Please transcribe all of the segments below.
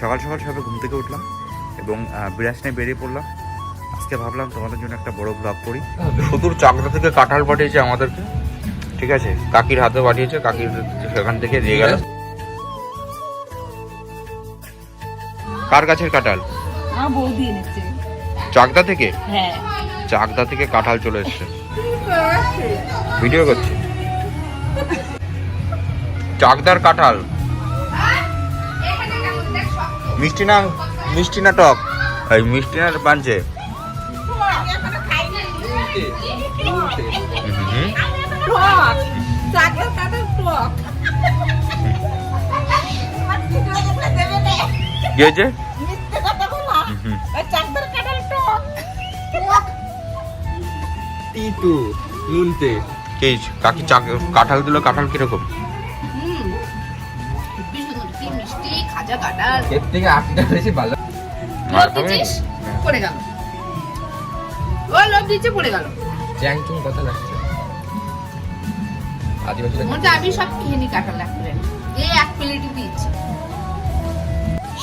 সকাল সকাল সবে ঘুম থেকে উঠলাম এবং বিরাজ নিয়ে বেরিয়ে পড়লাম। আজকে ভাবলাম তোমাদের জন্য একটা বড় ব্লগ করি। সুদূর চাকদা থেকে কাঁঠাল পাঠিয়েছে আমাদেরকে। ঠিক আছে? কাকির হাতে পাঠিয়েছে কাকির সেখান থেকে দিয়ে গেল। কার গাছের কাঁঠাল? চাকদা থেকে? হ্যাঁ। চাকদা থেকে কাঁঠাল চলে এসছে। ভিডিও করছি। চাকদার কাঁঠাল। মিষ্টি না মিষ্টি না টক? এই মিষ্টি না পাঞ্চে। হুম। টক চাকলের কাটা টক কি হয়েছে মিথ্যে কথা বলা হুম। ওই চাকলের কাটার টক তিতু নুনতে কাকি কাঁঠাল দিল কাঁঠাল কীরকম? খাজা কাটার এর থেকে আটটা বেশি ভালো। লোভ দিচ্ছিস? পড়ে গেল। ও লোভ দিচ্ছে পড়ে গেল। চ্যাংচুং কথা লাগছে। আদিবাসীরা মনে আমি সব খেয়ে নি লাগবে এই এক প্লেটই দিচ্ছি।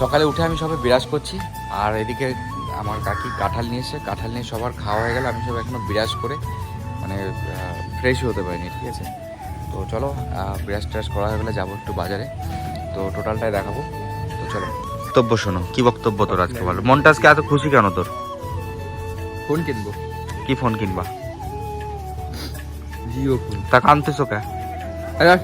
সকালে উঠে আমি সবে বিরাজ করছি আর এদিকে আমার কাকি কাঁঠাল নিয়ে এসে কাঁঠাল নিয়ে সবার খাওয়া হয়ে গেল আমি সব এখনও বিরাজ করে মানে ফ্রেশ হতে পারিনি ঠিক আছে? তো চলো আহ, বিরাজ টিরাজ করা হয়ে গেলে যাব একটু বাজারে। তো টোটালটাই দেখাবো। চলো। বক্তব্য শোনো কি বক্তব্য তোর আজকে বলো? মনটা আজকে এত খুশি কেন তোর? ফোন কিনবো। কি ফোন কিনবা? জিও ফোন। তা কানতেছো কে? আরে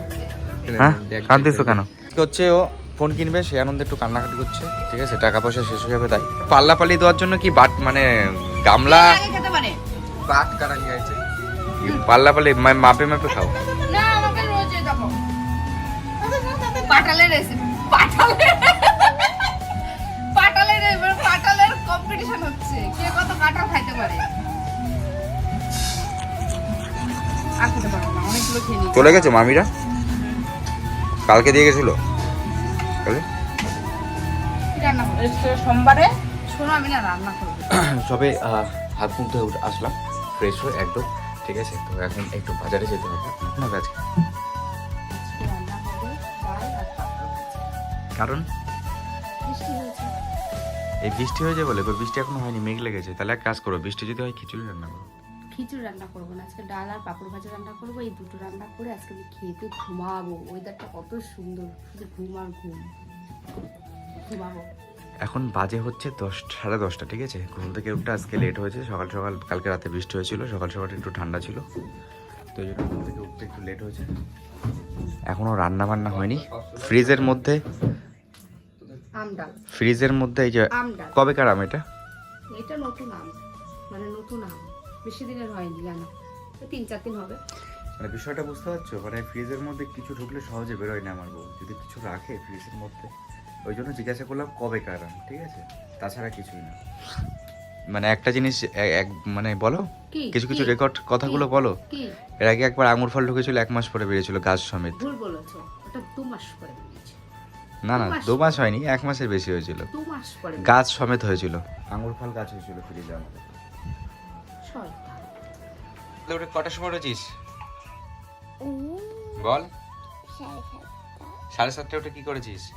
হ্যাঁ? কানতেছো কেন? হচ্ছে ও ফোন কিনবে সে আনন্দে একটু কান্নাকাটি করছে ঠিক আছে? টাকা পয়সা শেষ হয়ে যাবে তাই। পাল্লা পাল্লি দেওয়ার জন্য কি বাট মানে গামলা? বাট কাটা নিয়ে আছে পাল্লা পাল্লি মাপে মাপে খাও। না আমাকে রোজ দেখো পাটালের রেসিপি পাটালের কম্পিটিশন হচ্ছে? কে কত খাইতে পারে? আর খেতে পারব না অনেকগুলো খেয়ে নিয়েছি। চলে গেছে মামিরা? কালকে দিয়ে গেছিল? রান্না সোমবারে। শোনো আমি না রান্না করব। সবে হাত মুখ ধুয়ে উঠে আসলাম ফ্রেশ হয়ে একদম ঠিক আছে? তো এখন একটু বাজারে যেতে হবে। আপনার ভাজা। কারণ? এই বৃষ্টি হয়েছে বলে গো, বৃষ্টি এখনও হয়নি মেঘ লেগেছে। তাহলে এক কাজ করো বৃষ্টি যদি হয় খিচুড়ি রান্না করো। খিচুড়ি রান্না করব না আজকে ডাল আর পাঁপড় ভাজা রান্না করব এই দুটো রান্না করে আজকে আমি খেতে ঘুমাবো। ওয়েদারটা কত সুন্দর শুধু ঘুম আর ঘুম। ঘুমাবো। এখন বাজে হচ্ছে দশ সাড়ে দশটা ঠিক আছে? ঘুম থেকে উঠতে আজকে লেট হয়েছে সকাল সকাল কালকে রাতে বৃষ্টি হয়েছিল সকাল সকাল একটু ঠান্ডা ছিল। তো এই জন্য ঘুম থেকে উঠতে একটু লেট হয়েছে। এখনও রান্না বান্না হয়নি। ফ্রিজের মধ্যে আম ডাল। ফ্রিজের মধ্যে এই যে আম ডাল। কবেকার আম এটা? এটা নতুন আম মানে নতুন আম। বেশি দিনের হয়নি জানো। তিন চার দিন হবে। মানে বিষয়টা বুঝতে পারছ? মানে ফ্রিজের মধ্যে কিছু ঢুকলে সহজে বেরোয় না আমার বউ। যদি কিছু রাখে ফ্রিজের মধ্যে ওই জন্য জিজ্ঞাসা করলাম কবে কার আম ঠিক আছে? তাছাড়া কিছুই না। মানে একটা জিনিস এক মানে বলো? কিছু কিছু রেকর্ড কথাগুলো বলো। এর আগে একবার আঙুর ফল ঢুকেছিল এক মাস পরে বেরিয়েছিল গাছ সমেত। ভুল বলেছ। ওটা দু মাস পরে। না না দু মাস? হয়নি এক মাসের বেশি হয়েছিল। দু মাস পরে? গাছ সমেত হয়েছিল। আঙুর ফল গাছ হয়েছিল ফ্রিজে আমাদের। ওটা কটার সময় উঠেছিস? বল। সাড়ে সাতটা। উঠে কি করেছিস?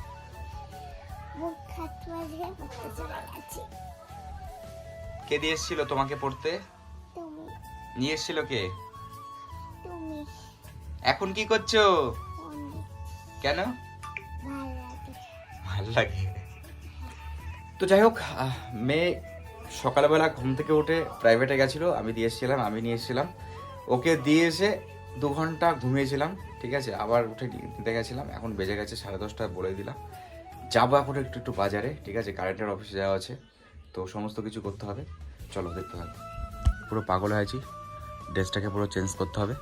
কে দিয়ে এসেছিল তোমাকে পড়তে? নিয়ে এসেছিল কে? এখন কি করছ? কেন? ভালো লাগে। তো যাই হোক মেয়ে সকালবেলা ঘুম থেকে উঠে প্রাইভেটে গেছিল, আমি দিয়ে এসেছিলাম, আমি নিয়ে এসেছিলাম। ওকে দিয়ে এসে দু ঘণ্টা ঘুমিয়েছিলাম, ঠিক আছে? আবার উঠে নিতে গেছিলাম, এখন বেজে গেছে সাড়ে দশটা বলে দিলাম। যাব এখন একটু একটু বাজারে, ঠিক আছে? কারেন্টের অফিসে যাওয়া আছে, তো সমস্ত কিছু করতে হবে। চলো, দেখতে হবে পুরো পাগল হয়েছি ড্রেসটাকে পুরো চেঞ্জ করতে হবে,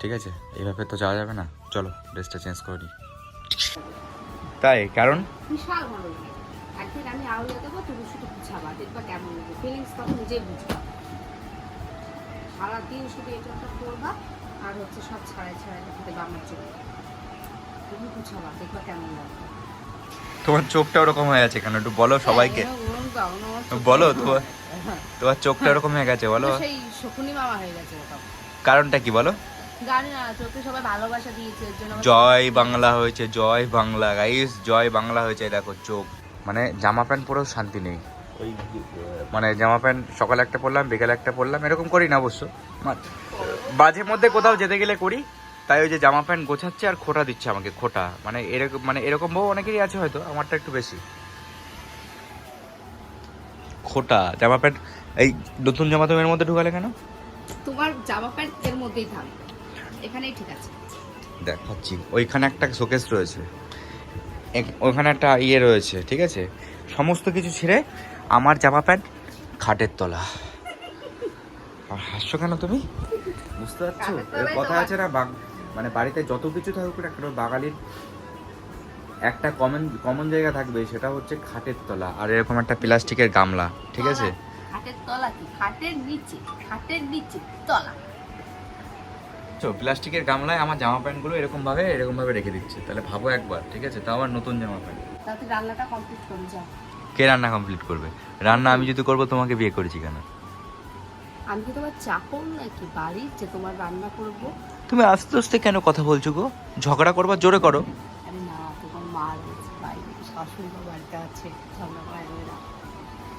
ঠিক আছে? এইভাবে তো যাওয়া যাবে না। চলো, ড্রেসটা চেঞ্জ করে নিই তাই? কারণ? বিশাল ভালো একদিন আমি আউলে দেবো তুমি শুধু বুঝাবা দেখবা কেমন লাগে। ফিলিংস তখন নিজেই বুঝবা। সারাদিন শুধু এটা করবা আর হচ্ছে সব ছাড়াই ছাড়াই রেখে দেবা আমার জন্য তুমি বুঝাবা দেখবা কেমন তোমার চোখটা ওরকম হয়ে আছে কেন? একটু বলো সবাইকে। হ্যাঁ, চোখে বলো তোমার। তোমার চোখটা ওরকম হয়ে গেছে বলো। সেই শকুনি মামা হয়ে গেছে কারণটা কি বলো? জানি না চোখে সবাই ভালোবাসা দিয়েছে এর জন্য আমার জয় বাংলা হয়েছে জয় বাংলা গাইস জয় বাংলা হয়েছে দেখো চোখ। মানে জামা প্যান্ট পরেও শান্তি নেই। ওই মানে জামা প্যান্ট সকালে একটা পরলাম বিকালে একটা পরলাম এরকম করি না অবশ্য। মাঝে মধ্যে কোথাও যেতে গেলে করি তাই ওই যে জামা প্যান্ট গোছাচ্ছে আর খোটা দিচ্ছে আমাকে খোটা। মানে এরকম মানে এরকম বউ অনেকেরই আছে হয়তো আমারটা একটু বেশি। খোটা জামা প্যান্ট এই নতুন জামা তুমি এর মধ্যে ঢুকালে কেন? তোমার জামা প্যান্ট এর মধ্যেই থাকবে এখানেই ঠিক আছে। দেখাচ্ছি। ওইখানে একটা শোকেস রয়েছে। এক- ওখানে একটা ইয়ে রয়েছে ঠিক আছে? সমস্ত কিছু ছেড়ে আমার জামা প্যান্ট খাটের তলা। আর হাসছো কেন তুমি? বুঝতে পারছ? এর কথা আছে না বাগ- মানে বাড়িতে যত কিছু থাকুক না কেন বাঙালির একটা কমন কমন জায়গা থাকবে সেটা হচ্ছে খাটের তলা। আর এরকম একটা প্লাস্টিকের গামলা ঠিক আছে? তলা। খাটের তলা কি? খাটের নিচে খাটের নিচে তলা। তো প্লাস্টিকের গামলায় আমার জামা প্যান্টগুলো এরকম ভাবে এরকম ভাবে রেখে দিচ্ছে। তাহলে ভাবো একবার ঠিক আছে? তাও আমার নতুন জামা প্যান্ট। তাতে রান্নাটা কমপ্লিট করে যাও। কে রান্না কমপ্লিট করবে? রান্না আমি যদি করব তোমাকে বিয়ে করেছি কেন? আমি কি তোমার চাকর নাকি বাড়ির যে তোমার রান্না করব? তুমি আস্তে আস্তে কেন কথা বলছো গো? ঝগড়া করবার জোরে করো। আরে না তোমার মা বাইরে শাশুড়ি বাড়িতে আছে ঝগড়া করা যাবে না।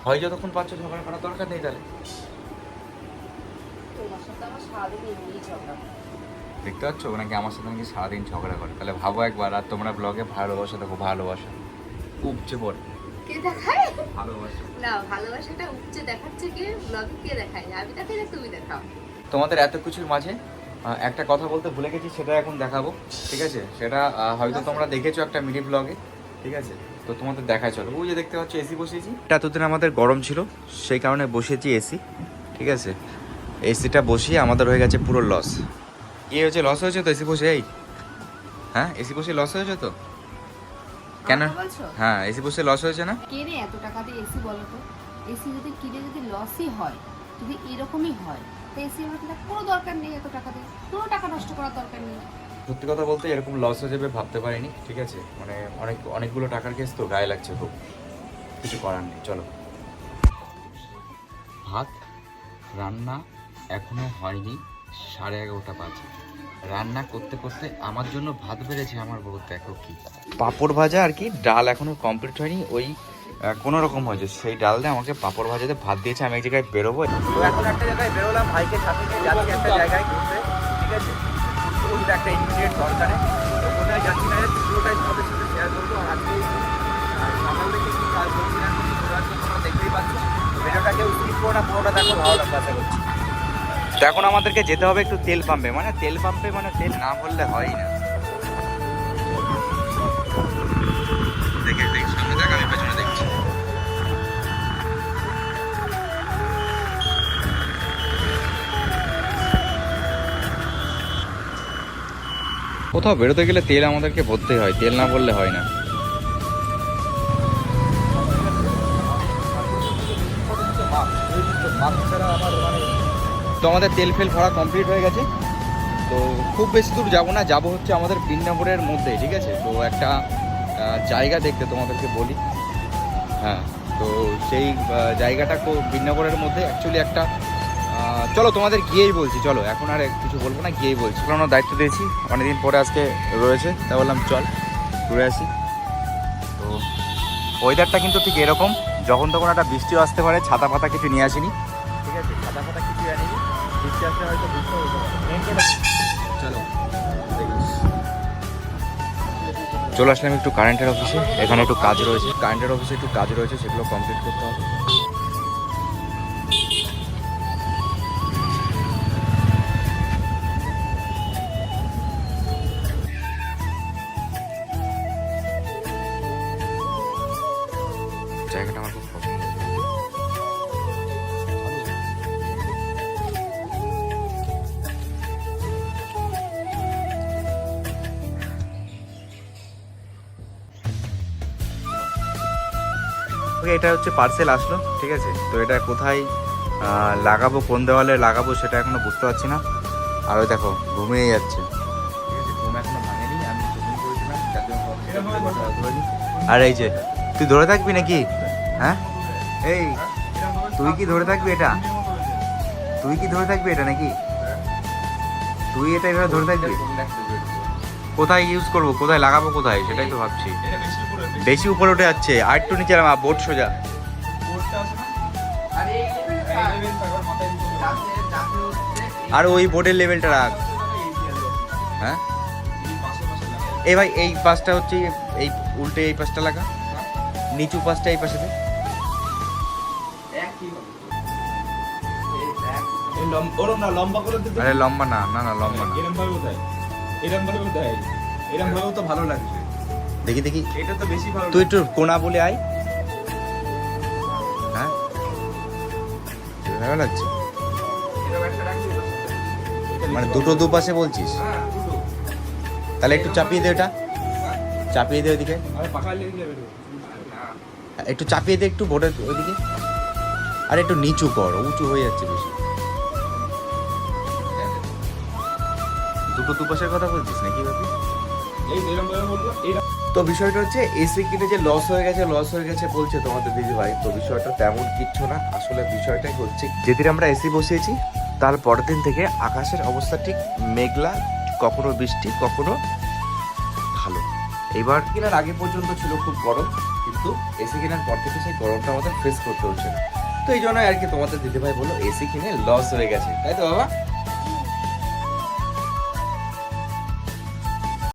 হয় যতক্ষণ পাচ্ছ ঝগড়া করার দরকার নেই তাহলে। তোমার সাথে আমার সারাদিন এমনিই ঝগড়া। দেখতে পাচ্ছ? নাকি আমার সাথে নাকি সারাদিন ঝগড়া করে? তাহলে ভাবো একবার আর তোমরা ব্লগে ভালোবাসা দেখো ভালোবাসা। উপচে পড়ে। কে দেখায়? ভালোবাসা। না ভালোবাসাটা উপচে দেখাচ্ছে কে? ব্লগে কে দেখায়? আমি দেখাই না তুমি দেখাও। তোমাদের এত কিছুর মাঝে একটা কথা বলতে ভুলে গেছি সেটা এখন দেখাবো ঠিক আছে? সেটা হয়তো তোমরা দেখেছ একটা মিনি ব্লগে ঠিক আছে? তো তোমাদের দেখায় চলো। ওই যে দেখতে পাচ্ছ এসি বসিয়েছি। এটা এতদিন আমাদের গরম ছিল সেই কারণে বসিয়েছি এসি ঠিক আছে? এসিটা বসিয়ে আমাদের হয়ে গেছে পুরো লস কি হয়েছে লস হয়েছে তো এসি বসে এই। হ্যাঁ এসি বসে লস হয়েছে তো? কেন? হ্যাঁ এসি বসে লস হয়েছে না? কে রে এত টাকা দিয়ে এসি বলো তো? এসি যদি কিনে যদি লসই হয় যদি এরকমই হয় তো এসি আমার কিনা কোনো দরকার নেই এত টাকা দিয়ে। কোনো টাকা নষ্ট করার দরকার নেই। সত্যি কথা বলতে এরকম লস হয়ে যাবে ভাবতে পারিনি ঠিক আছে? মানে অনেক অনেকগুলো টাকার কেস তো গায়ে লাগছে খুব। কিছু করার নেই চলো। ভাত রান্না এখনও হয়নি। সাড়ে এগারোটা বাজে। রান্না করতে করতে আমার জন্য ভাত বেড়েছে আমার বউ দেখো কি পাঁপড় ভাজা আর কি ডাল এখনও কমপ্লিট হয়নি ওই কোনো রকম হয়েছে। সেই ডাল দিয়ে আমাকে পাঁপড় ভাজাতে ভাত দিয়েছে আমি এক জায়গায় বেরোবো। তো এখন একটা জায়গায় বেরোলাম ভাইকে সাথে নিয়ে যাচ্ছি একটা জায়গায় ঘুরতে ঠিক আছে? একটা ইমিডিয়েট দরকারে তো কোথায় যাচ্ছি না যাচ্ছি পুরোটাই তোমাদের সাথে শেয়ার করব। আর আজকে সকাল থেকে কি কাজ করছি না ঘোরার জন্য দেখতেই পাচ্ছ। ভিডিওটা কেউ স্কিপ করো না পুরোটা দেখো ভালো লাগবে আশা করছি। তো এখন আমাদেরকে যেতে হবে একটু তেল পাম্পে। মানে তেল পাম্পে মানে তেল না ভরলে হয় না। দেখছি। কোথাও বেরোতে গেলে তেল আমাদেরকে ভরতেই হয়, তেল না ভরলে হয় না। তো আমাদের তেল ফেল ভরা কমপ্লিট হয়ে গেছে। তো খুব বেশি দূর যাব না, যাব হচ্ছে আমাদের বিন্নাপুরের মধ্যে, ঠিক আছে? তো একটা জায়গা দেখতে তোমাদেরকে বলি। হ্যাঁ তো সেই জায়গাটা বিন্নাপুরের মধ্যে। অ্যাকচুয়ালি একটা চলো তোমাদের গিয়েই বলছি, চলো। এখন আর কিছু বলব না, গিয়েই বলছি। কারণ দায়িত্ব দিয়েছি। অনেকদিন পরে আজকে রয়েছে, তা বললাম চল, ঘুরে আসি। তো ওয়েদারটা কিন্তু ঠিক এরকম। যখন তখন একটা বৃষ্টিও আসতে পারে, ছাতা পাতা কিছু নিয়ে আসিনি, ঠিক আছে? চলো চলে আসলাম একটু কারেন্টের অফিসে এখানে একটু কাজ রয়েছে। কারেন্টের অফিসে একটু কাজ রয়েছে, সেগুলো কমপ্লিট করতে হবে। ওকে এটা হচ্ছে পার্সেল আসলো, ঠিক আছে? তো এটা কোথায় লাগাবো, কোন দেওয়ালে লাগাবো সেটা এখনও বুঝতে পারছি না। আর ওই দেখো, ঘুমিয়ে যাচ্ছে। আর এই যে, তুই ধরে থাকবি নাকি? হ্যাঁ? এই, তুই কি ধরে থাকবি এটা? তুই কি ধরে থাকবি এটা নাকি? তুই এটা এভাবে ধরে থাকবি? কোথায় ইউজ করব, কোথায় লাগাবো, কোথায়? সেটাই তো ভাবছি। বেশি উপরে উঠে যাচ্ছে আর একটু নিচে নামা বোট সোজা। আর ওই বোর্ডের লেভেলটা রাখ। হ্যাঁ? এই ভাই এই পাশটা হচ্ছে এই উল্টে এই পাশটা লাগা। নিচু পাশটা এই পাশে দে। লম্বা আরে লম্বা না না না লম্বা না। এরম ভাবে এরম ভাবে তো ভালো লাগছে। দেখি দেখি। এটা তো বেশি ভালো তুই একটু কোনা বলে আয়। হ্যাঁ। ভালো লাগছে। মানে দুটো দুপাশে বলছিস? হ্যাঁ তাহলে একটু চাপিয়ে দে ওটা। চাপিয়ে দে ওইদিকে। তো একটু চাপিয়ে দে একটু বোর্ডের ওইদিকে। আর একটু নিচু কর উঁচু হয়ে যাচ্ছে বেশি। দুটো দুপাশের কথা বলছিস নাকি বাপি এই তো বিষয়টা হচ্ছে এসি কিনে যে লস হয়ে গেছে লস হয়ে গেছে বলছে তোমাদের দিদি ভাই তো বিষয়টা তেমন কিচ্ছু না। আসলে বিষয়টাই হচ্ছে, যেদিন আমরা এসি বসিয়েছি, তার পরের দিন থেকে আকাশের অবস্থা ঠিক মেঘলা, কখনো বৃষ্টি, কখনো ভালো। এবার কেনার আগে পর্যন্ত ছিল খুব গরম, কিন্তু এসি কেনার পর থেকে সেই গরমটা আমাদের ফেস করতে হচ্ছে না। তো এই জন্য আর কি তোমাদের দিদি ভাই বলো এসি কিনে লস হয়ে গেছে। তাই তো, বাবা?